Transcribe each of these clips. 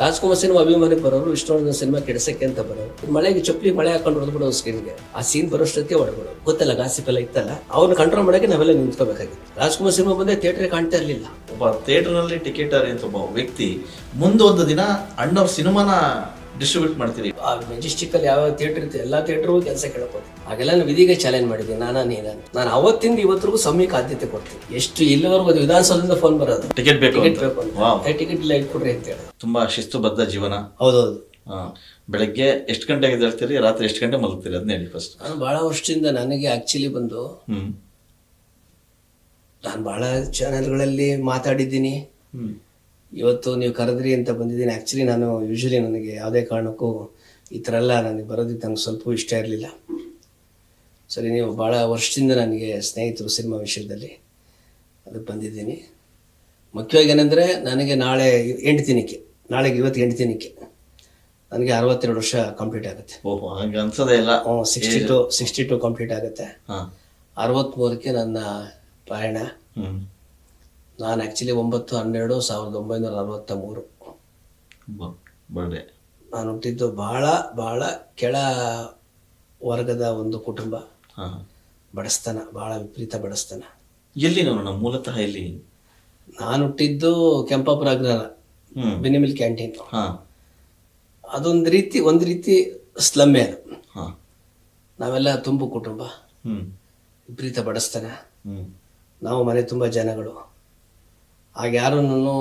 Rajkumar cinema ಅಭಿಮಾನಿಗೆ ಬರೋರು, Vishnuvardhan cinema ಕೆಡಿಸಕ್ಕೆ ಅಂತ ಬರೋರು, ಮಳೆಗೆ ಚಪ್ಪಲಿ ಮಳೆ ಹಾಕೊಂಡು ಹೊಡೆದ್ಬಿಡೋ ಸ್ಕ್ರೀನ್ಗೆ ಆ ಸೀನ್ ಬರೋಷ್ಟೊತ್ತಿಗೆ ಹೊಡೆದ್ಬಿಡೋದು ಗೊತ್ತಲ್ಲ ಗಾಸಿಪ್ ಎಲ್ಲ ಇತ್ತಲ್ಲ? ಅವ್ರನ್ನ ಕಂಟ್ರೋಲ್ ಮಾಡಕ್ಕೆ ನಾವೆಲ್ಲ ನಿಂತ್ಕೋಬೇಕಾಗಿತ್ತು. ರಾಜ್ಕುಮಾರ್ ಸಿನಿಮಾ ಬಂದೆ ಥಿಯೇಟರ್ ಕಾಣ್ತಾ ಇರಲಿಲ್ಲ. ಒಬ್ಬ ಥಿಯೇಟರ್ನಲ್ಲಿ ಟಿಕೆಟ್ ಅಂತ ಒಬ್ಬ ವ್ಯಕ್ತಿ, ಮುಂದೊಂದು ದಿನ ಅಣ್ಣವ್ರ ಸಿನಿಮಾನ ಡಿಸ್ಟ್ರಿಬ್ಯೂಟ್ ಮಾಡ್ತೀರಿ. ಆ ಮೆಜೆಸ್ಟಿಕ್ ಅಲ್ಲಿ ಯಾವ ಥಿಯೇಟರ್ ಇತ್ತು ಎಲ್ಲಾ ಥಿಯೇಟರ್ಗೂ ಕೆಲಸ ಕೇಳಬಹುದು ಹಾಗೆಲ್ಲ ನಾನು ವಿಧಿಗೆ ಚಾಲೆಂಜ್ ಮಾಡಿದ್ದೀನಿ ನಾನಾ ನೀನ. ನಾನು ಅವತ್ತಿಂದ ಇವತ್ತಿಗೂ ಸಮಯಕ್ಕೆ ಆದ್ಯತೆ ಕೊಡ್ತೀನಿ. ಎಷ್ಟು ಇಲ್ಲಿವರೆಗೂ ಅದು ವಿಧಾನಸೌಧದಿಂದ ಫೋನ್ ಬರೋದು. ಟಿಕೆಟ್ ಬೇಕು ಟಿಕೆಟ್ ಬೇಕು. ಅಂತ. ಟಿಕೆಟ್ ಇಲ್ಲ ಇಟ್ಕೊಡ್ರಿ ಅಂತ ಹೇಳಿ. ತುಂಬಾ ಶಿಸ್ತುಬದ್ಧ ಜೀವನ. ಹೌದೌದು. ಬೆಳಗ್ಗೆ ಎಷ್ಟು ಗಂಟೆಗೆ ಹೇಳ್ತೀರಿ ರಾತ್ರಿ ಎಷ್ಟು ಗಂಟೆ ಮಲಗ್ತೀರಿ ಅದನ್ನ ಹೇಳಿ ಫಸ್ಟ್ ನಾನು ಬಹಳ ವರ್ಷದಿಂದ ನನಗೆ ಆಕ್ಚುಲಿ ಬಂದು ನಾನು ಬಹಳ ಚಾನೆಲ್ಗಳಲ್ಲಿ ಮಾತಾಡಿದ್ದೀನಿ. ಇವತ್ತು ನೀವು ಕರೆದ್ರಿ ಅಂತ ಬಂದಿದ್ದೀನಿ. ಆ್ಯಕ್ಚುಲಿ ನಾನು ಯೂಶ್ವಲಿ ನನಗೆ ಯಾವುದೇ ಕಾರಣಕ್ಕೂ ಈ ಥರ ಎಲ್ಲ ನನಗೆ ಬರೋದಕ್ಕೆ ನಂಗೆ ಸ್ವಲ್ಪ ಇಷ್ಟ ಇರಲಿಲ್ಲ. ಸರಿ ನೀವು ಭಾಳ ವರ್ಷದಿಂದ ನನಗೆ ಸ್ನೇಹಿತರು ಸಿನಿಮಾ ವಿಷಯದಲ್ಲಿ ಅದಕ್ಕೆ ಬಂದಿದ್ದೀನಿ. ಮುಖ್ಯವಾಗಿ ಏನಂದರೆ ನನಗೆ ನಾಳೆ ಎಂಟು ದಿನಕ್ಕೆ ನಾಳೆಗೆ ಇವತ್ತು ಎಂಟು ದಿನಕ್ಕೆ ನನಗೆ ಅರವತ್ತೆರಡು ವರ್ಷ ಕಂಪ್ಲೀಟ್ ಆಗುತ್ತೆ. ಓಹೋ ಹಂಗೆ ಅನ್ಸೋದೇ ಇಲ್ಲ. Sixty two sixty two complete ಆಗುತ್ತೆ. ಹಾ. ಅರವತ್ತ್ಮೂರಕ್ಕೆ ನನ್ನ ಪ್ರಯಾಣ ನಾನು ಆ್ಯಕ್ಚುಲಿ ಒಂಬತ್ತು ಹನ್ನೆರಡು ಸಾವಿರದ ಒಂಬೈನೂರ ಅರವತ್ತ ಮೂರು ಬರ್ಡೇ ನಾನು ಹುಟ್ಟಿದ್ದು ಬಹಳ ಬಹಳ ಕೆಳ ವರ್ಗದ ಒಂದು ಕುಟುಂಬ. ಹಾ. ಬಡಸ್ತನ ಬಹಳ ವಿಪರೀತ ಬಡಸ್ತನ. ಎಲ್ಲಿ ನೋಡೋಣ? ಮೂಲತಃ ಎಲ್ಲಿ? ನಾನು ಹುಟ್ಟಿದ್ದು ಕೆಂಪಾಪುರ ಅಗ್ರಹಾರ ಬೆನಿಮಿಲ್ ಕ್ಯಾಂಟೀನ್ ಹಾ. ಅದೊಂದು ರೀತಿ ಒಂದು ರೀತಿ ಸ್ಲಮ್ಮೆ ಅದು ನಾವೆಲ್ಲ ತುಂಬು ಕುಟುಂಬ. ವಿಪರೀತ ಬಡಸ್ತನ. ನಾವು ಮನೆ ತುಂಬ ಜನಗಳು. ಆಗ ಯಾರನ್ನು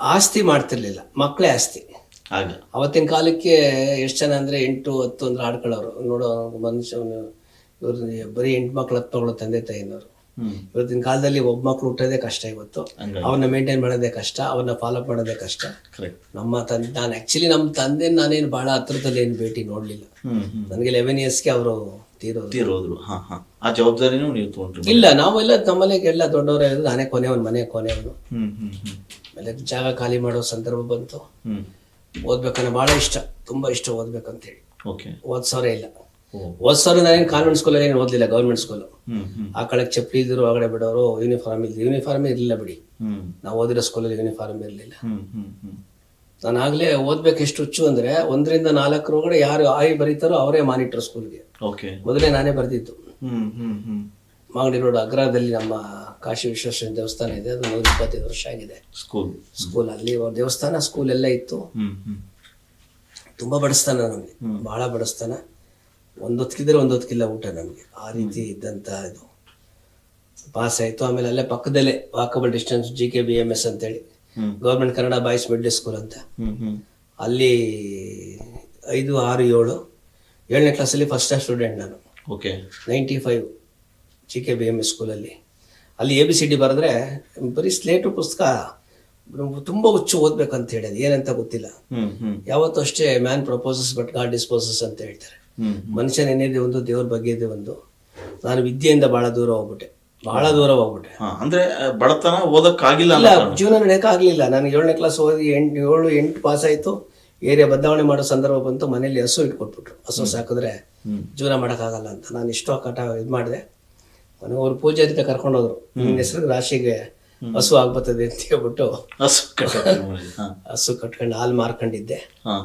ಆಸ್ತಿ ಮಾಡ್ತಿರ್ಲಿಲ್ಲ. ಮಕ್ಕಳೇ ಆಸ್ತಿ. ಆಗ ಅವತ್ತಿನ ಕಾಲಕ್ಕೆ ಎಷ್ಟು ಜನ ಅಂದರೆ ಎಂಟು ಹತ್ತು ಅಂದ್ರೆ ಆಡ್ಕೊಳ್ಳೋರು. ನೋಡೋ ಮನುಷ್ಯನು ಇವ್ರು ಬರೀ ಎಂಟು ಮಕ್ಳು ಹತ್ತು ತಗೊಳ್ಳೋ ತಂದೆ ತಾಯಿನವರು. ಇವತ್ತಿನ ಕಾಲದಲ್ಲಿ ಒಬ್ಬ ಮಕ್ಳು ಹುಟ್ಟೋದೇ ಕಷ್ಟ ಇವತ್ತು. ಅವನ್ನ ಮೇಂಟೈನ್ ಮಾಡೋದೇ ಕಷ್ಟ ಅವನ್ನ ಫಾಲೋ ಮಾಡೋದೇ ಕಷ್ಟ. ನಮ್ಮ ತಂದೆ ನಾನು ಆಕ್ಚುಲಿ ನಮ್ಮ ತಂದೆ ನಾನೇನು ಬಹಳ ಹತ್ರದಲ್ಲಿ ಏನು ಭೇಟಿ ನೋಡಲಿಲ್ಲ. ನನಗೆ ಲೆವೆನ್ ಇಯರ್ಸ್ಗೆ ಅವರು ತೀರೋದ್ರು. ಹಾ ಹಾ. ಆ ಜವಾಬ್ದಾರಿನೂ ನೀವು ತಗೊಂಡ್ರಿ ಇಲ್ಲ ನಾವೆಲ್ಲ ನಮ್ಮನೆಗೆ ಎಲ್ಲ ದೊಡ್ಡವರೇ ನಾನೇ ಕೊನೆಯವನು ಮನೆ ಕೊನೆಯವನು ಆಮೇಲೆ ಜಾಗ ಖಾಲಿ ಮಾಡೋ ಸಂದರ್ಭ ಬಂತು. ಓದ್ಬೇಕನ್ನೋ ಭಾಳ ಇಷ್ಟ ತುಂಬಾ ಇಷ್ಟ ಓದ್ಬೇಕಂತೇಳಿ. ಓಕೆ. ಸಾವಿರ ಇಲ್ಲ. ಓದ್ ಓದ್ಸೋರು ನಾನೇನು ಕಾನ್ವೆಂಟ್ ಸ್ಕೂಲಲ್ಲಿ ಏನು ಓದ್ಲಿಲ್ಲ ಗೌರ್ಮೆಂಟ್ ಸ್ಕೂಲ್ ಆ ಕಡೆ ಚಪ್ಪಲಿ ಇದ್ರು ಒಳಗಡೆ ಬಿಡೋರು ಯೂನಿಫಾರ್ಮ್ ಇಲ್ಲ ಯೂನಿಫಾರ್ಮ್ ಇರಲಿಲ್ಲ ಬಿಡಿ. ನಾವು ಓದಿರೋ ಸ್ಕೂಲಲ್ಲಿ ಯೂನಿಫಾರ್ಮ್ ಇರಲಿಲ್ಲ. ನಾನು ಆಗಲೇ ಓದ್ಬೇಕು ಎಷ್ಟು ಹುಚ್ಚು ಅಂದ್ರೆ ಒಂದರಿಂದ ನಾಲ್ಕರ ಒಳಗಡೆ ಯಾರು ಆಯಿ ಬರೀತಾರೋ ಅವರೇ ಮಾನಿಟರ್ ಸ್ಕೂಲ್ಗೆ ಓಕೆ. ಮೊದಲೇ ನಾನೇ ಬರೆದಿದ್ದು. ಮಾಗಡಿ ರೋಡ್ ಅಗ್ರಾದಲ್ಲಿ ನಮ್ಮ ಕಾಶಿ ವಿಶ್ವೇಶ್ವರ ದೇವಸ್ಥಾನ ಇದೆ ಅದು ನೂರ ಇಪ್ಪತ್ತೈದು ವರ್ಷ ಆಗಿದೆ. ಸ್ಕೂಲ್ ಸ್ಕೂಲ್ ಅಲ್ಲಿ ದೇವಸ್ಥಾನ ಸ್ಕೂಲ್ ಎಲ್ಲ ಇತ್ತು. ತುಂಬಾ ಬಡಿಸ್ತಾನ ನಮಗೆ ಬಹಳ ಬಡಿಸ್ತಾನ. ಒಂದೊತ್ತಿದ್ರೆ ಒಂದೊತ್ತಿಲ್ಲ ಊಟ ನಮಗೆ ಆ ರೀತಿ ಇದ್ದಂತ ಇದು. ಪಾಸ್ ಆಯ್ತು ಆಮೇಲೆ ಅಲ್ಲೇ ಪಕ್ಕದಲ್ಲೇ walkable distance G K B M S ಅಂತೇಳಿ. Government Kannada boys middle school ಅಂತ. ಅಲ್ಲಿ ಐದು ಆರು ಏಳು ಏಳನೇ ಕ್ಲಾಸಲ್ಲಿ ಫಸ್ಟ್ ಸ್ಟೂಡೆಂಟ್ ನಾನು. Okay ninety five G K B M S ಸ್ಕೂಲಲ್ಲಿ ಅಲ್ಲಿ ಎ ಬಿ ಸಿ ಡಿ ಬರೆದ್ರೆ ಬರೀ ಸ್ಲೇಟು ಪುಸ್ತಕ ತುಂಬಾ ಹುಚ್ಚು ಓದ್ಬೇಕಂತ ಹೇಳಿದ್. ಏನಂತ ಗೊತ್ತಿಲ್ಲ. ಯಾವತ್ತೂ ಅಷ್ಟೇ man proposes but God disposes ಅಂತ ಹೇಳ್ತಾರೆ. ಮನುಷ್ಯನ ಏನಿದೆ ಒಂದು ದೇವ್ರ ಬಗ್ಗೆ ಇದೆ ಒಂದು. ನಾನು ವಿದ್ಯೆಯಿಂದ ಬಹಳ ದೂರ ಹೋಗ್ಬಿಟ್ಟೆ. ಬಹಳ ದೂರ ಹೋಗ್ಬಿಟ್ಟೆ ಹಾ ಅಂದ್ರೆ ಬಡತನ ಓದಕ್ಕಾಗಿಲ್ಲ ಇಲ್ಲ ಅನ್ನೋ ಕಾರಣ. ಜೀವನ ಆಗ್ಲಿಲ್ಲ ನಾನು ಏಳನೇ ಕ್ಲಾಸ್ ಓದಿ ಎಂಟು ಏಳು ಎಂಟು ಪಾಸ್ ಆಯ್ತು. ಏರಿಯಾ ಬದಲಾವಣೆ ಮಾಡೋ ಸಂದರ್ಭ ಬಂತು. ಮನೇಲಿ ಹಸು ಇಟ್ಕೊಟ್ಬಿಟ್ರು. ಹಸು ಸಾಕಿದ್ರೆ. ಜೀವನ ಮಾಡೋಕ್ಕಾಗಲ್ಲ ಅಂತ. ನಾನು ಇಷ್ಟು ಕಟ ಇದು ಮಾಡಿದೆ. ಮನೆಗೆ ಅವ್ರು ಪೂಜೆ ಅದಕ್ಕೆ ಕರ್ಕೊಂಡು ಹೋದ್ರು ನಿನ್ನ ಹೆಸರು ರಾಶಿಗೆ ಹಸು ಆಗ್ಬರ್ತದೆ ಅಂತ ಹೇಳ್ಬಿಟ್ಟು ಹಸು. ಹಾ. ಹಸು ಕಟ್ಕೊಂಡು ಹಾಲು ಮಾರ್ಕೊಂಡಿದ್ದೆ. ಹಾ.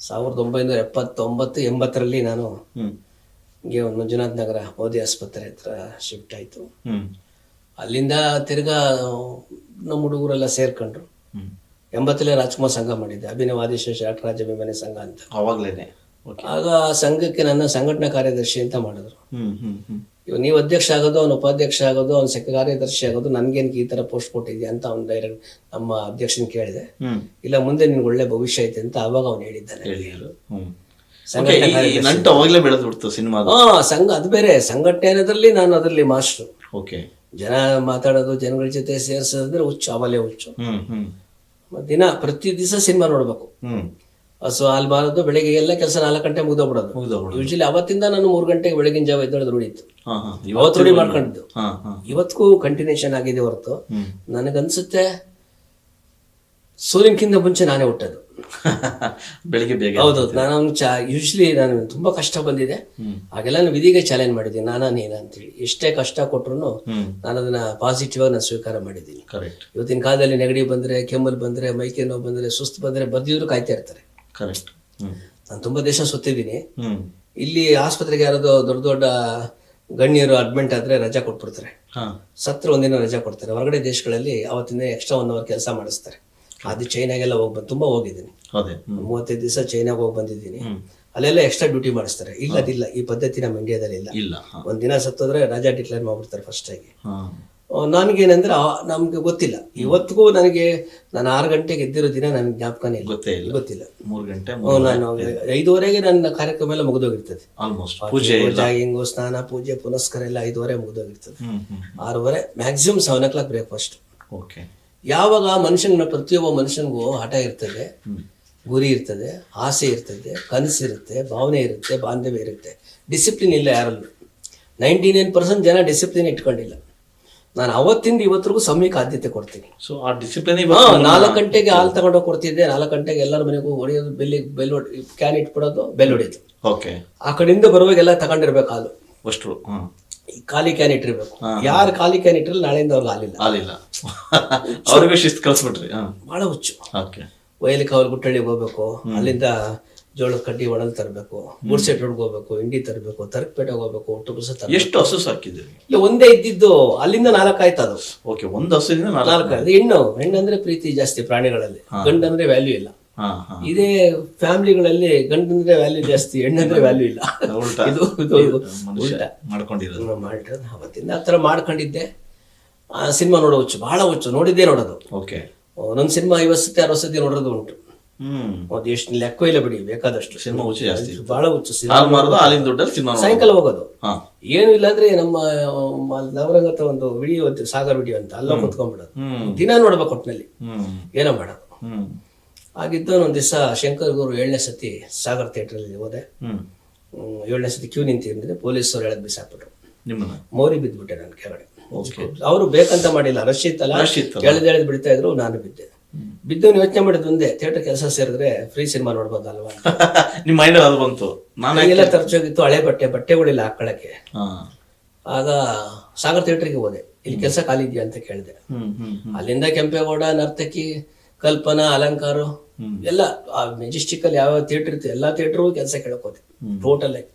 ಸಾವಿರದ ಒಂಬೈನೂರ ಎಪ್ಪತ್ತೊಂಬತ್ತು ಎಂಬತ್ತರಲ್ಲಿ ನಾನು ಹ್ಮ್. ಹಿಂಗೆ ಒಂದು ಮಂಜುನಾಥ್ ನಗರ ಮೋದಿ ಆಸ್ಪತ್ರೆ ಹತ್ರ ಶಿಫ್ಟ್ ಆಯಿತು. ಅಲ್ಲಿಂದ ತಿರ್ಗಾ ನಮ್ಮ ಹುಡುಗರೆಲ್ಲ ಸೇರ್ಕೊಂಡ್ರು. ಎಂಬತ್ತಲೇ ರಾಜ್ಕುಮಾರ್ ಸಂಘ ಮಾಡಿದ್ದೆ. ಅಭಿನವ ಆದಿಶೇಷ ರಾಜ ಅಭಿಮಾನಿ ಸಂಘ ಅಂತ. ಅವಾಗಲೇನೆ. ಆಗ ಆ ಸಂಘಕ್ಕೆ ನನ್ನ ಸಂಘಟನಾ ಕಾರ್ಯದರ್ಶಿ ಅಂತ ಮಾಡಿದ್ರು. ಇವ್ ನೀವು ಅಧ್ಯಕ್ಷ ಆಗೋದು ಅವ್ನು ಉಪಾಧ್ಯಕ್ಷ ಆಗೋದು ಅವ್ನು ಸೆಕ ಕಾರ್ಯದರ್ಶಿ ಆಗೋದು ನನ್ಗೇನ್ ಈ ತರ ಪೋಸ್ಟ್ ಕೊಟ್ಟಿದ್ಯಾ ಅಂತ ಅವ್ನು ಡೈರೆಕ್ಟ್ ನಮ್ಮ ಅಧ್ಯಕ್ಷನ್ ಕೇಳಿದೆ. ಇಲ್ಲ ಮುಂದೆ ನಿನ್ಗೆ ಒಳ್ಳೆ ಭವಿಷ್ಯ ಐತೆ ಅಂತ ಅವಾಗ ಅವ್ನು ಹೇಳಿದ್ದಾನೆ. ಸಂಘಟನಾ ನಂಟು ಅವಾಗಲೇ ಬೆಳೆದು ಬಿಡ್ತು ಸಿನಿಮಾ ಹಾ ಸಂಘ ಅದು ಬೇರೆ ಸಂಘಟನೆ ಅನ್ನೋದ್ರಲ್ಲಿ ನಾನು ಅದರಲ್ಲಿ ಮಾಸ್ಟರ್. ಓಕೆ ಜನ ಮಾತಾಡೋದು ಜನಗಳ ಜೊತೆ ಸೇರಿಸೋದಂದ್ರೆ ಹುಚ್ಚು ಅವಲೇ ಹುಚ್ಚು. ದಿನ ಪ್ರತಿ ದಿವಸ ಸಿನಿಮಾ ನೋಡ್ಬೇಕು. ಹಸು ಹಾಲು ಮಾರೋದು ಬೆಳಿಗ್ಗೆ ಎಲ್ಲ ಕೆಲಸ ನಾಲ್ಕು ಗಂಟೆ ಮುಗ್ದೋಗ್ಬಿಡೋದು. ಮುಗ್ದೋಗ್ಬಿಡು. ಯೂಶಲಿ ಅವತ್ತಿಂದ ನಾನು ಮೂರು ಗಂಟೆಗೆ ಬೆಳಗಿನ ಜಾವ ಎದ್ದೊಳದು ರೂಢಿತ್ತು ಇವತ್ತು ರೂಢಿ ಮಾಡ್ಕೊಂಡಿದ್ದು. ಇವತ್ತಿಗೂ ಕಂಟಿನ್ಯೂಷನ್ ಆಗಿದೆ ಹೊರತು. ನನಗನ್ಸುತ್ತೆ ಸೂರ್ಯನ್ಕಿಂತ ಮುಂಚೆ ನಾನೇ ಹುಟ್ಟೋದು. ಬೆಳಿಗ್ಗೆ ಬೇಗ ಹೌದು ನಾನು ಚಾ ಯೂಶ್ವಲಿ ನಾನು ತುಂಬಾ ಕಷ್ಟ ಬಂದಿದೆ. ಹಾಗೆಲ್ಲ ನಾನು ವಿಧಿಗೆ ಚಾಲೆಂಜ್ ಮಾಡಿದ್ದೀನಿ ನಾನಾ ನೀನ ಅಂತೇಳಿ. ಎಷ್ಟೇ ಕಷ್ಟ ಕೊಟ್ರು ಹ್ಮ್. ನಾನು ಅದನ್ನ ಪಾಸಿಟಿವ್ ಆಗಿ ನಾನು ಸ್ವೀಕಾರ ಮಾಡಿದ್ದೀನಿ. ಕರೆಕ್ಟ್ ಇವತ್ತಿನ ಕಾಲದಲ್ಲಿ ನೆಗಡಿ ಬಂದ್ರೆ ಕೆಮ್ಮಲ್ ಬಂದ್ರೆ ಮೈಕೆ ನೋವು ಬಂದ್ರೆ ಸುಸ್ತು ಬಂದ್ರೆ ಬರ್ದಿದ್ರು ಕಾಯ್ತಾ ಇರ್ತಾರೆ. ಕರೆಕ್ಟ್ ನಾನು ತುಂಬಾ ದೇಶ ಸುತ್ತಿದ್ದೀನಿ. ಇಲ್ಲಿ ಆಸ್ಪತ್ರೆಗೆ ಯಾರಾದ್ರು ದೊಡ್ಡ ದೊಡ್ಡ ಗಣ್ಯರು ಅಡ್ಮಿಂಟ್ ಆದ್ರೆ ರಜಾ ಕೊಟ್ಬಿಡ್ತಾರೆ. ಸತ್ರ ಒಂದಿನ ರಜಾ ಕೊಡ್ತಾರೆ. ಹೊರಗಡೆ ದೇಶಗಳಲ್ಲಿ ಅವತ್ತಿನ ಎಕ್ಸ್ಟ್ರಾ ಒನ್ ಅವರ್ ಕೆಲಸ ಮಾಡಿಸ್ತಾರೆ. ಅದು ಚೈನಾಗೆಲ್ಲ ಹೋಗಿ ಬಂದು ತುಂಬಾ ಹೋಗಿದ್ದೀನಿ. ಮೂವತ್ತೈದು ದಿವಸ ಚೈನಾಗ ಹೋಗಿ ಬಂದಿದ್ದೀನಿ. ಅಲ್ಲೆಲ್ಲ ಎಕ್ಸ್ಟ್ರಾ ಡ್ಯೂಟಿ ಮಾಡಿಸ್ತಾರೆ. ಇಲ್ಲ ಅದಿಲ್ಲ. ಈ ಪದ್ಧತಿ ನಮ್ಮ ಇಂಡಿಯಾದಲ್ಲಿ ಇಲ್ಲ. ಒಂದ್ ದಿನ ಸತ್ತೋದ್ರೆ ರಜಾ ಡಿಕ್ಲೇರ್ ಮಾಡ್ಬಿಡ್ತಾರೆ ಫಸ್ಟ್ ಆಗಿ. ನನಗೇನಂದ್ರೆ ನಮ್ಗೆ ಗೊತ್ತಿಲ್ಲ. ಇವತ್ತಿಗೂ ನನಗೆ ನಾನು ಆರು ಗಂಟೆಗೆ ಎದ್ದಿರೋ ದಿನ ನನಗೆ ಜ್ಞಾಪಕನೇ ಇಲ್ಲ. ಗೊತ್ತೇ ಇಲ್ಲ. ಗೊತ್ತಿಲ್ಲ. ಮೂರು ಗಂಟೆ ನಾನು ಐದುವರೆಗೆ ನನ್ನ ಕಾರ್ಯಕ್ರಮ ಎಲ್ಲ ಮುಗಿದೋಗಿರ್ತದೆ. ಆಲ್ಮೋಸ್ಟ್ ಪೂಜೆ ಇಲ್ಲ ಜಾಗಿಂಗು ಸ್ನಾನ ಪೂಜೆ ಪುನಸ್ಕಾರ ಎಲ್ಲ ಐದುವರೆ ಮುಗಿದೋಗಿರ್ತದೆ. ಆರೂವರೆ maximum seven o'clock breakfast okay ಯಾವಾಗ ಮನುಷ್ಯನ ಪ್ರತಿಯೊಬ್ಬ ಮನುಷ್ಯನಿಗೂ ಹಠ ಇರ್ತದೆ ಗುರಿ ಇರ್ತದೆ ಆಸೆ ಇರ್ತದೆ ಕನಸಿರುತ್ತೆ ಭಾವನೆ ಇರುತ್ತೆ ಬಾಂಧವ್ಯ ಇರುತ್ತೆ. ಡಿಸಿಪ್ಲಿನ್ ಇಲ್ಲ ಯಾರಲ್ಲೂ. ನೈಂಟಿ ನೈನ್ ಪರ್ಸೆಂಟ್ ಜನ ಡಿಸಿಪ್ಲಿನ್ ಇಟ್ಕೊಂಡಿಲ್ಲ. ನಾನು ಅವತ್ತಿಂದ ಇವತ್ತಿಗೂ ಸಮಯಕ್ಕೆ ಆದ್ಯತೆ ಕೊಡ್ತೀನಿ. ಸೊ ಆ ಡಿಸಿಪ್ಲಿನ್ ನಾಲ್ಕು ಗಂಟೆಗೆ ಹಾಲು ತಗೊಂಡೋಗಿ ಕೊಡ್ತಿದ್ದೆ. ನಾಲ್ಕು ಗಂಟೆಗೆ ಎಲ್ಲರ ಮನೆಗೂ ಹೊಡೆಯೋದು ಬೆಲ್ಲಿ ಬೆಲ್ ಕ್ಯಾನ್ ಇಟ್ಬಿಡೋದು ಬೆಲ್ ಹೊಡೆಯೋದು. ಓಕೆ ಆ ಕಡೆಯಿಂದ ಬರುವಾಗೆಲ್ಲ ತಗೊಂಡಿರ್ಬೇಕು ಹಾಲು. ಅಷ್ಟು ಖಾಲಿ ಕ್ಯಾನ್ ಇಟ್ಟಿರ್ಬೇಕು ಯಾರು ಖಾಲಿ ಕ್ಯಾನ್ ಇಟ್ಟಿರಲ್ಲ ನಾಳೆಯಿಂದ ಅವ್ರಿಗೆ ಹಾಲಿಲ್ಲ. ಹಾಲಿಲ್ಲ. ಅವ್ರಿಗೂ ಶಿಸ್ತು ಕಳ್ಸ್ಬಿಟ್ರಿ ಬಹಳ ಹುಚ್ಚು. ಓಕೆ. ವಯಲಿ ಕಾವಲ್ ಗುಟ್ಟಳ್ಳಿ ಹೋಗ್ಬೇಕು ಅಲ್ಲಿಂದ ಜೋಳದ ಕಡ್ಡಿ ಒಡಲ್ ತರಬೇಕು ಗುಡ್ಸೆಟ್ ಹೋಗ್ಬೇಕು ಹಿಂಡಿ ತರಬೇಕು ತರಕಪೇಟೆಗೆ ಹೋಗ್ಬೇಕು ಒಟ್ಟು ಎಷ್ಟು ಹಸು ಸಾಕಿದ್ರಿ ಇಲ್ಲ ಒಂದೇ ಇದ್ದಿದ್ದು ಅಲ್ಲಿಂದ ನಾಲ್ಕು ಆಯ್ತು ಅದು. ಓಕೆ ಒಂದು ಹಸುದಿಂದ ನಾಲ್ಕು. ಹೆಣ್ಣು ಹೆಣ್ಣಂದ್ರೆ ಪ್ರೀತಿ ಜಾಸ್ತಿ ಪ್ರಾಣಿಗಳಲ್ಲಿ. ಗಂಡಂದ್ರೆ ವ್ಯಾಲ್ಯೂ ಇಲ್ಲ. ಇದೇ ಫ್ಯಾಮಿಲಿಗಳಲ್ಲಿ ಗಂಡಂದ್ರೆ ವ್ಯಾಲ್ಯೂ ಜಾಸ್ತಿ ಹೆಣ್ಣಂದ್ರೆ ವ್ಯಾಲ್ಯೂ ಇಲ್ಲ. ಇದು ಮಾಡ್ಕೊಂಡಿರೋದು. ಅವತ್ತಿಂದ ಆ ಥರ ಮಾಡ್ಕೊಂಡಿದ್ದೆ. ಆ ಸಿನಿಮಾ ನೋಡೋ ಹುಚ್ಚು ಬಹಳ ಹುಚ್ಚು. ನೋಡಿದ್ದೇ ನೋಡೋದು. ಓಕೆ. ಒಂದೊಂದು ಸಿನಿಮಾ ಐವತ್ತು ಸತಿ ಅರವತ್ತು ಸತಿ ನೋಡೋದು ಉಂಟು. ಹ್ಮ್. ಅದು ಎಷ್ಟು ಲೆಕ್ಕ ಇಲ್ಲ ಬಿಡಿ ಬೇಕಾದಷ್ಟು. ಸಿನಿಮಾ ಹುಚ್ಚು ಜಾಸ್ತಿ. ಬಹಳ ಹುಚ್ಚು ಸಿನಿಮಾ ಸಾಯಂಕಾಲ ಹೋಗೋದು. ಏನು ಇಲ್ಲ ಅಂದ್ರೆ ನಮ್ಮ ನವರಂಗತ ಒಂದು ವಿಡಿಯೋ ಸಾಗರ್ ವಿಡಿಯೋ ಅಂತ ಅಲ್ಲ ಕುತ್ಕೊಂಡ್ಬಿಡೋದು. ದಿನ ನೋಡ್ಬೇಕು ಒಟ್ಟಿನಲ್ಲಿ ಏನೋ ಮಾಡೋದು. ಆಗಿದ್ದು ಒಂದ್ ದಿವಸ ಶಂಕರ್ ಗುರು ಏಳನೇ ಸತಿ ಸಾಗರ್ ಥಿಯೇಟ್ರಲ್ಲಿ ಹೋದೆ. ಏಳನೇ ಸತಿ ಕ್ಯೂ ನಿಂತಿದ್ದೆ ಪೊಲೀಸರು ಹೇಳಕ್ ಬಿಸಾಕ್ಬಿಟ್ರು. ಮೋರಿ ಬಿದ್ದ್ಬಿಟ್ಟೆ ನಾನು ಕೆಳಗಡೆ. ಅವರು ಬೇಕಂತ ಮಾಡಿಲ್ಲ ರಶ್ ಇತ್ತಲ್ಲ. ಎಳೆದ್ ಎಳೆದ್ ಬಿಡ್ತಾ ಇದ್ರು ನಾನು ಬಿದ್ದೆ. ಬಿದ್ದು ಯೋಚನೆ ಮಾಡಿದ್ ಒಂದೇ ಥಿಯೇಟರ್ ಕೆಲಸ ಸೇರಿದ್ರೆ ಫ್ರೀ ಸಿನಿಮಾ ನೋಡ್ಬೋದಲ್ವಾ. ನಿಮ್ಮ ಮೈಂಡ್ ಅದು ಬಂತು. ಎಲ್ಲ ತರ್ಚೋಗಿತ್ತು ಹಳೆ ಬಟ್ಟೆ ಬಟ್ಟೆಗಳಿಲ್ಲ ಹಾಕೊಳಕ್ಕೆ ಹಾ. ಆಗ ಸಾಗರ್ ಥಿಯೇಟರ್ಗೆ ಹೋದೆ. ಇಲ್ಲಿ ಕೆಲಸ ಖಾಲಿ ಇದೆಯಾ ಅಂತ ಕೇಳಿದೆ. ಹ್ಮ್ ಹ್ಮ್ ಹ್ಮ್. ಅಲ್ಲಿಂದ ಕೆಂಪೇಗೌಡ ನರ್ತಕಿ ಕಲ್ಪನಾ ಅಲಂಕಾರ ಎಲ್ಲ ಆ ಮೆಜೆಸ್ಟಿಕ್ ಅಲ್ಲಿ ಯಾವ ಥಿಯೇಟರ್ ಇತ್ತು ಎಲ್ಲಾ ಥಿಯೇಟರ್ ಕೆಲಸ ಕೇಳಕೋತಿ ಟೋಟಲ್ ಆಗಿ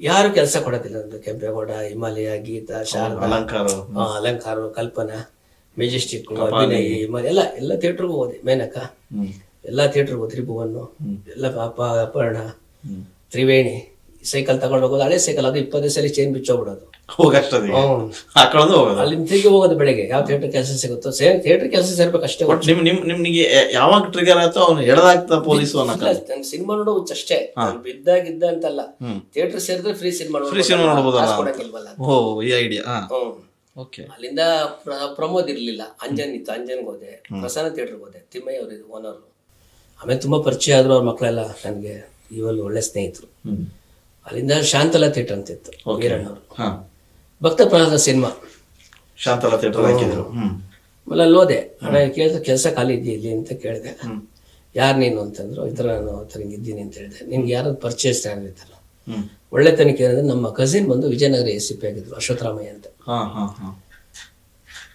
ಯಾರು ಕೆಲಸ ಕೊಡೋದಿಲ್ಲ ಅಂದ್ರೆ ಕೆಂಪೇಗೌಡ ಹಿಮಾಲಯ ಗೀತಾ ಶಾರದಾ. ಅಲಂಕಾರ. ಅಲಂಕಾರ ಕಲ್ಪನಾ ಮೆಜೆಸ್ಟಿಕ್ ಅಭಿನಯ ಎಲ್ಲ ಎಲ್ಲ ಥಿಯೇಟರ್ಗೂ ಹೋದೆ. ಮೇನಕ. ಎಲ್ಲಾ ಥಿಯೇಟರ್ ಹೋದ್ರಿ ತ್ರಿಭುವನ್ನು ಎಲ್ಲ ಪಾಪ ಅಪರ್ಣ. ತ್ರಿವೇಣಿ. ಸೈಕಲ್ ತಗೊಂಡು ಹೋಗೋದು ಹಳೆ ಸೈಕಲ್ ಅದು ಇಪ್ಪತ್ತೈದು ಸರಿ ಚೈನ್ ಬಿಚ್ಚೋಗ್ಬಿಡೋದು ಹ್ಮ್. ಹಾಕೊಳ್ಳೋದು ಹೋಗೋದು? ಅಲ್ಲಿಂದ ತಿರುಗಿ ಹೋಗೋದು ಬೆಳಗ್ಗೆ. ಯಾವ ಥಿಯೇಟರ್ ಕೆಲಸ ಸಿಗುತ್ತೋ? ಸೇ ಥಿಯೇಟರ್ ಕೆಲಸ ಸೇರ್ಬೇಕು ಅಷ್ಟೇ ನಿಮ್ ನಿಮ್ ನಿಮ್ಗೆ ಯಾವಾಗ ಟ್ರಿಗರ್ ಆಯ್ತೋ ಅವ್ನು ಎಳ್ದಾಗ್ತಾ ಪೊಲೀಸ್ ಅನ್ನಕ ಸಿನಿಮಾ ನೋಡೋ ಹುಚ್ಚು ಅಷ್ಟೇ. ಬಿದ್ದಾಗ ಇದ್ದ ಅಂತಲ್ಲ. ಥಿಯೇಟರ್ ಸೇರಿದ್ರೆ ಫ್ರೀ ಸಿನಿಮಾ ಫ್ರೀ ಸಿನಿಮಾ ನೋಡಬಹುದು ಕೊಡಂಗಿಲ್ವಲ್ಲ. ಓ ಈ ಐಡಿಯಾ ಹ್ಮ್. ಓಕೆ ಅಲ್ಲಿಂದ ಪ್ರ- ಪ್ರಮೋದ್ ಇರ್ಲಿಲ್ಲ. ಅಂಜನ್ ಇತ್ತು. ಅಂಜನ್ಗೆ ಹೋದೆ. ಪ್ರಸನ್ನ ಥಿಯೇಟರ್ಗೆ ಹೋದೆ. ತಿಮ್ಮಯ್ಯ ಅವರು ಓನರ್ ಆಮೇಲೆ ತುಂಬಾ ಪರಿಚಯ ಆದ್ರು ಅವ್ರ ಮಕ್ಕಳೆಲ್ಲ. ನನಗೆ ಇವಲ್ಲಿ ಒಳ್ಳೆ ಸ್ನೇಹಿತರು. ಅಲ್ಲಿಂದ ಶಾಂತಲಾ ಥಿಯೇಟರ್ ಅಂತ ಇತ್ತು ವೀರಣ್ಣವರು. ಹಾ. ಭಕ್ತ ಪ್ರಹ್ಲಾದ ಸಿನಿಮಾ. ಶಾಂತಲಾ ಥಿಯೇಟರ್ ಹಾಕಿದ್ರು. ಆಮೇಲೆ ಅಲ್ಲಿ ಹೋದೆ. ಹಣ ಕೇಳಿದ್ರೆ ಕೆಲಸ ಖಾಲಿ ಇದೆಯಾ ಇಲ್ಲಿ ಅಂತ ಕೇಳಿದೆ. ಯಾರು ನೀನು ಅಂತಂದ್ರು ಈ ಥರ ನಾನು ಆ ಇದ್ದೀನಿ ಅಂತ ಹೇಳಿದೆ. ನಿನ್ಗೆ ಯಾರು ಪರ್ಚೇಸ್ ಈ ಒಳ್ಳೆ ತನಿಖೆ ಏನಂದ್ರೆ ನಮ್ಮ ಕಸಿನ್ ಬಂದು ವಿಜಯನಗರ ಎಸ್ ಸಿ ಪಿ ಆಗಿದ್ರು ಅಶ್ವತ್ಥರಾಮಯ್ಯ ಅಂತ. ಹಾ ಹಾ ಹಾ.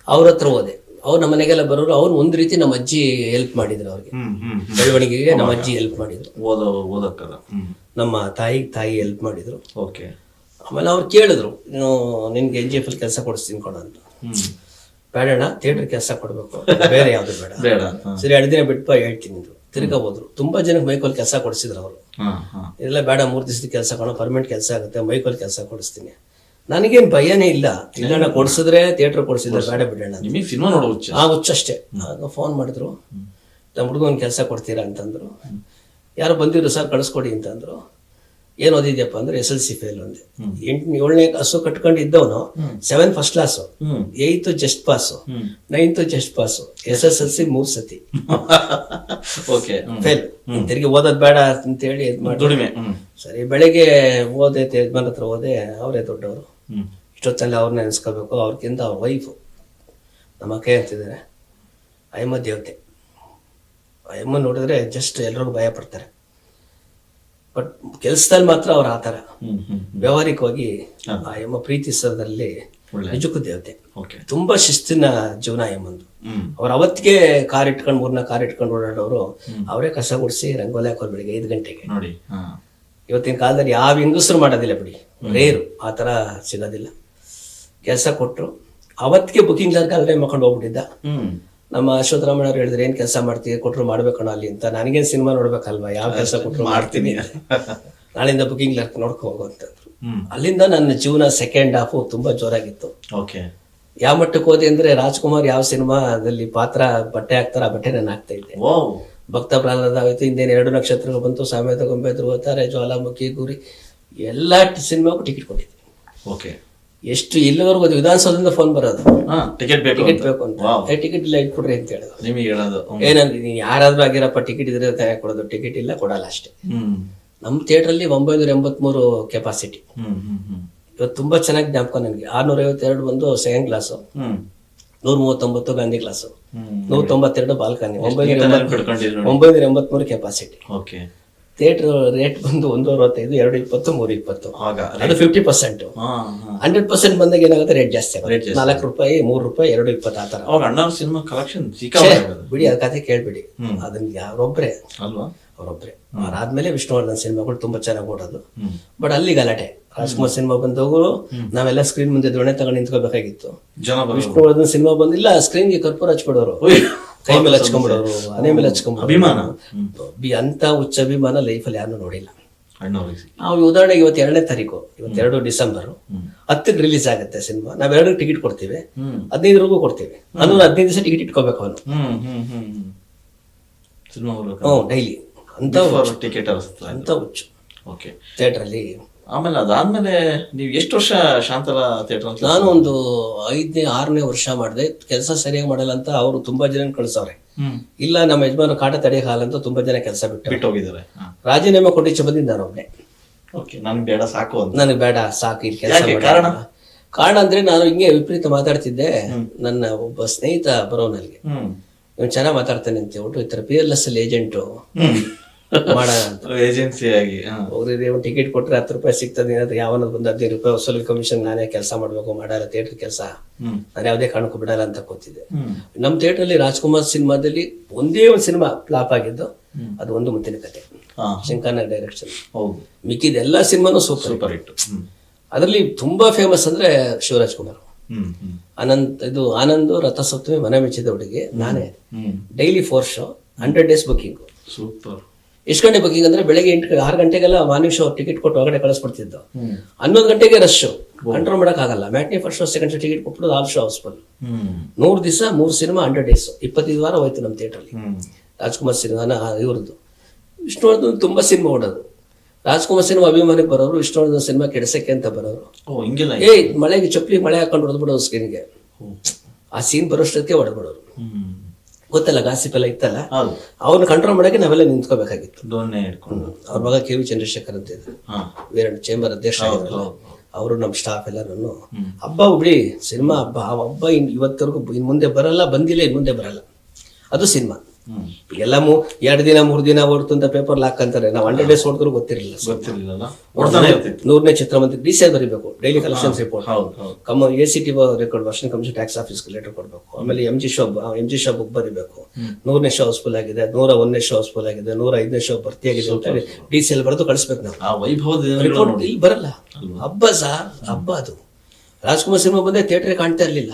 ಅವ್ರ ಹತ್ರ ಹೋದೆ. ಅವ್ರು ನಮ್ಮ ಮನೆಗೆಲ್ಲ ಬರೋರು ಅವ್ರು ಒಂದ್ ರೀತಿ ನಮ್ಮ ಅಜ್ಜಿ ಹೆಲ್ಪ್ ಮಾಡಿದ್ರು ಅವ್ರಿಗೆ. ಬೆಳವಣಿಗೆಗೆ ನಮ್ಮ ಅಜ್ಜಿ ಹೆಲ್ಪ್ ಮಾಡಿದ್ರು. ಓದೋ ಓದಕ್ಕದ ನಮ್ಮ ತಾಯಿ ತಾಯಿ ಹೆಲ್ಪ್ ಮಾಡಿದ್ರು. ಓಕೆ. ಆಮೇಲೆ ಅವ್ರು ಕೇಳಿದ್ರು ನೀನು ನಿನ್ಗೆ ಎನ್ ಜಿ ಎಫ್ ಅಲ್ಲಿ ಕೆಲಸ ಕೊಡಿಸ್ತೀನಿ ಕೊಡ ಅಂತ. ಹ್ಮ್. ಬೇಡಣ್ಣ ಥಿಯೇಟರ್ ಕೆಲಸ ಕೊಡ್ಬೇಕು. ಬೇರೆ ಯಾವ್ದು ಬೇಡ. ಬೇಡ ಸರಿ ಎರಡು ದಿನ ಬಿಟ್ಟು ಹೇಳ್ತೀನಿ. ತಿರ್ಗಾ ಹೋದ್ರು. ತುಂಬಾ ಜನಕ್ಕೆ ಮೈಕೋಲ್ ಕೆಲಸ ಕೊಡಿಸಿದ್ರು ಅವರು. ಇಲ್ಲ ಬೇಡ ಮೂರ್ ದಿವಸದ ಕೆಲಸ ಕೊಡೋ ಪರ್ಮನೆಂಟ್ ಕೆಲಸ ಆಗುತ್ತೆ ಮೈಕೋಲ್ ಕೆಲಸ ಕೊಡಿಸ್ತೀನಿ. ನನಗೇನು ಭಯನೇ ಇಲ್ಲ. ಇಲ್ಲ. ಕೊಡಿಸಿದ್ರೆ ಥಿಯೇಟರ್ ಕೊಡಿಸಿದ್ರೆ ಬೇಡ ಬಿಡೋಣ ನಿಮಗೆ ಸಿನಿಮಾ ನೋಡೋ ಹುಚ್ಚ ಆ ಹುಚ್ಚಷ್ಟೇ ಆಗ ಫೋನ್ ಮಾಡಿದ್ರು. ನಮ್ಮ ಒಂದು ಕೆಲಸ ಕೊಡ್ತೀರಾ? ಅಂತಂದ್ರು. ಯಾರು ಬಂದಿದ್ರು ಸರ್ ಕಳಿಸ್ಕೊಡಿ ಅಂತಂದ್ರು. ಏನು ಓದಿದ್ಯಪ್ಪ? ಅಂದ್ರೆ ಎಸ್ ಎಲ್ ಸಿ ಫೇಲ್ ಒಂದೆ ಎಂಟು ಏಳನೇ ಕ್ಲಾಸು ಕಟ್ಕೊಂಡು ಇದ್ದವನು seven first class eighth eighth just pass ninth just pass S S L C ಮೂರ್ ಸತಿ. ಓಕೆ ಫೇಲ್ ತಿರುಗಿ ಓದೋದ್ ಬೇಡ ಅಂತೇಳಿ ಇದ್ ಮಾಡಿ. ಸರಿ ಬೆಳಿಗ್ಗೆ ಓದೆ ಯಜಮಾನ್ ಹತ್ರ ಓದೆ ಅವರೇ ದೊಡ್ಡವರು. ಇಷ್ಟೊತ್ತಲ್ಲಿ ಅವ್ರನ್ನ ನೆನೆಸ್ಕೋಬೇಕು ಅವ್ರಿಗಿಂತ ಅವ್ರ ವೈಫು ನಮ್ಮ ಅಕ್ಕ ಅಂತಿದ್ದಾರೆ. ಅಯ್ಯಮ್ಮ ದೇವತೆ ಅಯ್ಯಮ್ಮ ನೋಡಿದ್ರೆ ಜಸ್ಟ್ ಎಲ್ರಿಗೂ ಭಯ ಪಡ್ತಾರೆ. ಬಟ್ ಕೆಲಸದಲ್ಲಿ ಮಾತ್ರ ಅವ್ರು ಆ ಥರ. ವ್ಯಾವಹಾರಿಕವಾಗಿ ಆ ಅಮ್ಮ ಪ್ರೀತಿಸೋದ್ರಲ್ಲಿ ನಿಜಕ್ಕೂ ದೇವತೆ. ಓಕೆ ತುಂಬಾ ಶಿಸ್ತಿನ ಜೀವನ ಅಯ್ಯಮ್ಮಂದು ಅವ್ರು ಅವತ್ತಿಗೆ ಕಾರ್ ಇಟ್ಕೊಂಡು ಮೂರ್ನ ಕಾರ್ ಇಟ್ಕೊಂಡು ಓಡಾಡೋರು ಅವರೇ ಕಸ ಗುಡಿಸಿ ರಂಗೋಲಿ ಹಾಕೋರು ಬೆಳಿಗ್ಗೆ ಐದು ಗಂಟೆಗೆ. ನೋಡಿ ಇವತ್ತಿನ ಕಾಲದಲ್ಲಿ ಯಾವ ಹೆಂಗಸರು ಮಾಡೋದಿಲ್ಲ ಬಿಡಿ. ರೇರು ಆ ಥರ ಸಿಗೋದಿಲ್ಲ. ಕೆಲಸ ಕೊಟ್ಟರು ಅವತ್ತಿಗೆ ಬುಕಿಂಗ್ ಕ್ಲರ್ಕ್ ಅಲ್ಲೇ ಮಕೊಂಡು ಹೋಗ್ಬಿಟ್ಟಿದ್ದ. ನಮ್ಮ ಅಶ್ವತ್ಥರಾಮಣ್ಣ ಅವ್ರು ಹೇಳಿದ್ರೆ ಏನು ಕೆಲಸ ಮಾಡ್ತೀವಿ ಕೊಟ್ಟರು ಮಾಡ್ಬೇಕಣ್ಣ ಅಲ್ಲಿ ಅಂತ. ನನಗೇನು ಸಿನಿಮಾ ನೋಡ್ಬೇಕಲ್ವಾ? ಯಾವ ಕೆಲಸ ಕೊಟ್ಟರು ಮಾಡ್ತೀನಿ. ನಾಳಿಂದ ಬುಕಿಂಗ್ ಕ್ಲರ್ಕ್ ನೋಡ್ಕೊ ಹೋಗು ಅಂತಂದ್ರು ಅಲ್ಲಿಂದ ನನ್ನ ಜೀವನ ಸೆಕೆಂಡ್ ಹಾಫು ತುಂಬಾ ಜೋರಾಗಿತ್ತು. ಓಕೆ. ಯಾವ ಮಟ್ಟಕ್ಕೆ ಹೋದೆ ಅಂದ್ರೆ ರಾಜ್ಕುಮಾರ್ ಯಾವ ಸಿನಿಮಾದಲ್ಲಿ ಪಾತ್ರ ಬಟ್ಟೆ ಹಾಕ್ತಾರ ಆ ಬಟ್ಟೆ ನಾನು ಹಾಕ್ತಾ ಇದ್ದೆ. ಭಕ್ತ ಪ್ರಹ್ಲಾದ ಆಯ್ತು ಹಿಂದೇನು ಎರಡು ನಕ್ಷತ್ರಗಳು ಬಂತು ಸಾಮೇತ ಗೊಂಬೆ ಧ್ರುವತಾರೆ ಜ್ವಾಲಾಮುಖಿ ಗುರಿ. ಎಲ್ಲ ಸಿನಿಮಾಗೂ ಟಿಕೆಟ್ ಕೊಟ್ಟಿದ್ದೆ ಓಕೆ ಎಷ್ಟು ಇಲ್ಲಿವರೆಗೂ ಅದು ವಿಧಾನಸೌಧದಿಂದ ಫೋನ್ ಬರೋದು? ಟಿಕೆಟ್ ಬೇಕು ಟಿಕೆಟ್ ಬೇಕು ಅಂತ. ಏ ಟಿಕೆಟ್ ಇಲ್ಲ ಇಟ್ಕೊಡ್ರಿ ಅಂತ ಹೇಳೋದು ನಿಮಗೆ ಹೇಳೋದು. ಏನಂದ್ರೆ ನೀನು ಯಾರಾದ್ರೂ ಆಗಿರಪ್ಪ ಟಿಕೆಟ್ ಇದ್ರೆ ತಯಾರು ಕೊಡೋದು. ಟಿಕೆಟ್ ಇಲ್ಲ ಕೊಡಲ್ಲ ಅಷ್ಟೇ. ನಮ್ಮ ಥಿಯೇಟ್ರಲ್ಲಿ ಒಂಬೈನೂರ ಎಂಬತ್ಮೂರು ಕೆಪಾಸಿಟಿ ಇವತ್ತು ತುಂಬಾ ಚೆನ್ನಾಗಿ ಜ್ಞಾಪಕ ನನಗೆ. ಆರ್ನೂರ ಐವತ್ತೆರಡು ಬಂದು ಸೆಕೆಂಡ್ ಕ್ಲಾಸು ನೂರ ಮೂವತ್ತೊಂಬತ್ತು ಗಾಂಧಿ ಕ್ಲಾಸು ನೂರ ತೊಂಬತ್ತೆರಡು ಬಾಲ್ಕನಿ ಒಂಬೈನೂರ ಒಂಬೈನೂರ ಎಂಬತ್ಮೂರು ಕೆಪಾಸಿಟಿ ಓಕೆ ಥಿಯೇಟರ್ ರೇಟ್ ಬಂದು ಒಂದು ಅರವತ್ತೈದು ಎರಡು ಇಪ್ಪತ್ತು ಮೂರು ಇಪ್ಪತ್ತು ಅದು ಫಿಫ್ಟಿ ಪರ್ಸೆಂಟ್ ಹಂಡ್ರೆಡ್ ಪರ್ಸೆಂಟ್ ಬಂದಾಗ ಏನಾಗುತ್ತೆ? ರೇಟ್ ಜಾಸ್ತಿ ಆಗುತ್ತೆ. ನಾಲ್ಕು ರೂಪಾಯಿ ಮೂರು ರೂಪಾಯಿ ಎರಡು ಇಪ್ಪತ್ತು ಆತರ ಅವಾಗ ಸಿನಿಮಾ ಕಲೆಕ್ಷನ್ ಬಿಡಿ ಅದ ಕತೆ ಕೇಳ್ಬಿಡಿ. ಅದನ್ ಅದನ್ನ ಯಾರೊಬ್ರೆ? ಅಲ್ವಾ? ಅವರೊಬ್ರೆ. ಅದಾದ್ಮೇಲೆ ವಿಷ್ಣುವರ್ಧನ್ ಸಿನಿಮಾಗಳು ತುಂಬಾ ಚೆನ್ನಾಗಿ ಓಡೋದು. ಬಟ್ ಅಲ್ಲಿ ಗಲಾಟೆ. ರಾಜ್ಕುಮಾರ್ ಸಿನಿಮಾ ಬಂದವರು ನಾವೆಲ್ಲ ಸ್ಕ್ರೀನ್ ಮುಂದೆ ದೊಣೆ ತಗೊಂಡು ನಿಂತ್ಕೋಬೇಕಾಗಿತ್ತು. ವಿಷ್ಣುವರ್ಧನ್ ಸಿನಿಮಾ ಬಂದಿಲ್ಲ ಸ್ಕ್ರೀನ್ಗೆ ಕರ್ಪೂರ ಹಚ್ಬಿಡೋರು. ಕೈ ಮೇಲೆ ಹಚ್ಕೊಂಡ್ಬಿಡೋರು ಮನೆ ಮೇಲೆ ಹಚ್ಕೊಂಡ್ಬಿಡೋರು ಅಭಿಮಾನ. ಬಿ- ಅಂತ ಹುಚ್ಚ ಅಭಿಮಾನ ಲೈಫಲ್ಲಿ ಯಾರು ನೋಡಿಲ್ಲ. ನಾವು ಉದಾಹರಣೆಗೆ ಇವತ್ತು ಎರಡನೇ ತಾರೀಕು ಇವತ್ತೆರಡು ಡಿಸೆಂಬರ್. ಹತ್ತಕ್ಕೆ ರಿಲೀಸ್ ಆಗುತ್ತೆ ಸಿನಿಮಾ. ಎರಡು ಟಿಕೆಟ್ ಕೊಡ್ತೀವಿ. ಹದಿನೈದರಿಗೂ ಕೊಡ್ತೀವಿ. ಅಂದ್ರೆ ಹದಿನೈದು ದಿವಸ ಟಿಕೆಟ್ ಇಟ್ಕೋಬೇಕು ಅವನು. ಸಿನಿಮಾ ಡೈಲಿ ಅಂತ ಟಿಕೆಟ್ ಅಂತ ಹುಚ್ಚು ಓಕೆ ಥಿಯೇಟ್ರಲ್ಲಿ ಆಮೇಲೆ ಅದಾದ್ಮೇಲೆ ನೀವು ಎಷ್ಟು ವರ್ಷ ಶಾಂತಲ ಥಿಯೇಟರ್ ಅಂತ ನಾನು ಒಂದು ಐದನೇ ಆರನೇ ವರ್ಷ ಮಾಡಿದೆ. ಕೆಲಸ ಸರಿಯಾಗಿ ಮಾಡಲ್ಲ ಅಂತ ಅವರು ತುಂಬಾ ಜನ ಕಳ್ಸವ್ರೆ. ಇಲ್ಲ ನಮ್ಮ ಯಜಮಾನ ಕಾಟ ತಡೆಯಲ್ಲ ಅಂತ ತುಂಬಾ ಜನ ಕೆಲಸ ಬಿಟ್ಟು ಬಿಟ್ಟು ಹೋಗಿದ್ದಾರೆ ರಾಜೀನಾಮೆ ಕೊಟ್ಟಿಚ್ಚೆ ಬಂದಿದ್ದು ನಾನು ಒಬ್ಬನೇ ಓಕೆ ಬೇಡ ಸಾಕು ಅಂತ. ನನಗೆ ಬೇಡ ಸಾಕು ಇಲ್ಲಿ ಕೆಲಸ? ಕಾರಣ? ಕಾರಣ ಅಂದ್ರೆ ನಾನು ಹಿಂಗೆ ವಿಪರೀತ ಮಾತಾಡ್ತಿದ್ದೆ. ನನ್ನ ಒಬ್ಬ ಸ್ನೇಹಿತ ಬರೋನಲ್ಲಿ ಇವ್ನು ಚೆನ್ನಾಗಿ ಮಾತಾಡ್ತಾನೆ ಅಂತ ಹೇಳ್ಬಿಟ್ಟು ಈ ಥರ ಪಿಯರ್ಲೆಸ್ ಅಲ್ಲಿ ಏಜೆಂಟು ಮಾಡೋಣ ಅಂತ ಏಜೆನ್ಸಿ ಆಗಿ. ಹೋಗ್ರಿ ಒಂದು ಟಿಕೆಟ್ ಕೊಟ್ರೆ ಹತ್ತು ರೂಪಾಯಿ ಸಿಗ್ತದೆ ಏನಾದ್ರು ಯಾವನ ಬಂದ ಹದಿನೈದು ರೂಪಾಯಿ ವಸೂಲಿ ಕಮಿಷನ್ ನಾನೇ ಕೆಲಸ ಮಾಡ್ಬೇಕು ಮಾಡಲ್ಲ ಥಿಯೇಟರ್ ಕೆಲಸ. ನಾನು ಯಾವುದೇ ಕಾರಣಕ್ಕೂ ಬಿಡಲ್ಲ ಅಂತ ಕೂತಿದ್ದೆ. ನಮ್ಮ ಥಿಯೇಟರ್ ಅಲ್ಲಿ ರಾಜ್ಕುಮಾರ್ ಸಿನಿಮಾದಲ್ಲಿ ಒಂದೇ ಒಂದು ಸಿನಿಮಾ ಫ್ಲಾಪ್ ಆಗಿದ್ದು ಅದು ಒಂದು ಮುತ್ತಿನ ಕತೆ. ಹಾ. ಶಂಕರ್ನಾಗ್ ಡೈರೆಕ್ಷನ್ ಮಿಕ್ಕಿದ ಎಲ್ಲಾ ಸಿನಿಮಾನು ಸೂಪರ್ ಸೂಪರ್ ಹಿಟ್ ಹ್ಮ್. ಅದರಲ್ಲಿ ತುಂಬಾ ಫೇಮಸ್ ಅಂದ್ರೆ ಶಿವರಾಜ್ ಕುಮಾರ್. ಅನಂತ್ ಇದು ಆನಂದ್ ರಥಸಪ್ತಮಿ ಮನೆ ಮೆಚ್ಚಿದ ಹುಡುಗಿ ನಾನೇ. Daily four show hundred days booking super. ಎಷ್ಟು ಗಂಟೆ ಬುಕಿಂಗ್ ಅಂದ್ರೆ ಬೆಳಗ್ಗೆ ಎಂಟು ಆರು ಗಂಟೆಗೆಲ್ಲ ಮಾರ್ನಿಂಗ್ ಅವ್ರು ಟಿಕೆಟ್ ಕೊಟ್ಟು ಹೊರಗಡೆ ಕಳಿಸ್ಬಿಡ್ತಿದ್ದು. ಹನ್ನೊಂದು ಗಂಟೆಗೆ ರಶ್ ಕಂಟ್ರೋಲ್ ಮಾಡೋಕ್ಕಾಗಲ್ಲ. Matinee first show second show ticket ಕೊಟ್ಬಿಟ್ಟು ಆಲ್ ಶೋ ಹೌಸ್ಫುಲ್ ನೂರು ದಿವಸ ಮೂರು ಸಿನಿಮಾ ಹಂಡ್ರೆಡ್ ಡೇಸ್ ಇಪ್ಪತ್ತೈದು ವಾರ ಹೋಯ್ತು ನಮ್ಮ ಥಿಯೇಟ್ರಲ್ಲಿ ಅಲ್ಲಿ. ರಾಜ್ಕುಮಾರ್ ಸಿನಿಮಾನ ಇವ್ರದ್ದು. ವಿಷ್ಣುವರ್ಧನ್ ತುಂಬಾ ಸಿನಿಮಾ ಓಡೋದು. ರಾಜ್ಕುಮಾರ್ ಸಿನಿಮಾ ಅಭಿಮಾನಿ ಬರೋರು ವಿಷ್ಣುವರ್ಧನ್ ಸಿನಿಮಾ ಕೆಡಿಸಕ್ಕೆ ಅಂತ ಬರೋರು. ಏ ಮಳೆಗೆ ಚಪ್ಪಲಿ ಮಳೆ ಹಾಕೊಂಡು ಹೊಡೆದ್ಬಿಡೋರು ಸ್ಕ್ರೀನ್ಗೆ. ಆ ಸೀನ್ ಬರೋಷ್ಟಕ್ಕೆ ಹೊಡೆದ್ಬಿಡೋರು. ಗೊತ್ತಲ್ಲ ಗಾಸಿಪ್ ಎಲ್ಲ ಇತ್ತಲ್ಲ? ಅವ್ರನ್ನ ಕಂಟ್ರೋಲ್ ಮಾಡಕ್ಕೆ ನಾವೆಲ್ಲ ನಿಂತ್ಕೋಬೇಕಾಗಿತ್ತು. ಅವ್ರ ಮಗ ಕೆ ವಿ ಚಂದ್ರಶೇಖರ್ ಅಂತ ಇದ್ರು. ವೀರಣ್ಣ ಚೇಂಬರ್ ಅಧ್ಯಕ್ಷ ಅವರು ನಮ್ಮ ಸ್ಟಾಫ್ ಎಲ್ಲ ನಾನು ಹಬ್ಬ ಹುಬ್ಳಿ ಸಿನಿಮಾ ಹಬ್ಬ ಆ ಹಬ್ಬ ಇನ್ ಇವತ್ತವರೆಗೂ ಇನ್ ಮುಂದೆ ಬರಲ್ಲ ಬಂದಿಲ್ಲ ಇನ್ ಮುಂದೆ ಬರಲ್ಲ. ಅದು ಸಿನಿಮಾ. ಎಲ್ಲ ಮೂ ಎರಡು ದಿನ ಮೂರು ದಿನ ಹೊರತು ಅಂತ ಪೇಪರ್ ಹಾಕಂತಾರೆ ನಾವು ಹಂಡ್ರೆಡ್ ಡೇಸ್ ಹೊಡೆದ್ರು ಗೊತ್ತಿರಲಿಲ್ಲ ನೂರನೇ ಚಿತ್ರಮಂದಿರ ಡಿ ಸಿ ಬರೀಬೇಕು. ಡೈಲಿ ಕಲೆಕ್ಷನ್ಸ್ ರಿಪೋರ್ಟ್ ಹೌದು ಕಮ್ಮ A C T record version commission tax office letter ಕೊಡಬೇಕು. ಆಮೇಲೆ M G show M G show book ಬರೀಬೇಕು. ನೂರನೇ ಶೋ ಹೌಸ್ಫುಲ್ ಆಗಿದೆ ನೂರ ಒಂದನೇ ಶೋ ಹೌಸ್ಫುಲ್ ಆಗಿದೆ ನೂರ ಐದನೇ ಶೋ ಭರ್ತಿ ಆಗಿದೆ ಅಂತ ಹೇಳಿ ಡಿ ಸಿ ಎಲ್ ಬರೆದು ಕಳಿಸ್ಬೇಕು ನಾವು. ಆ ವೈಭವದ ರಿಪೋರ್ಟ್ ಇಲ್ಲಿ ಬರಲ್ಲ. ಹಬ್ಬ ಸಹ ಹಬ್ಬ ಅದು. ರಾಜ್ಕುಮಾರ್ ಸಿನಿಮಾ ಬಂದೆ ಥಿಯೇಟರ್ ಕಾಣ್ತಾ ಇರಲಿಲ್ಲ.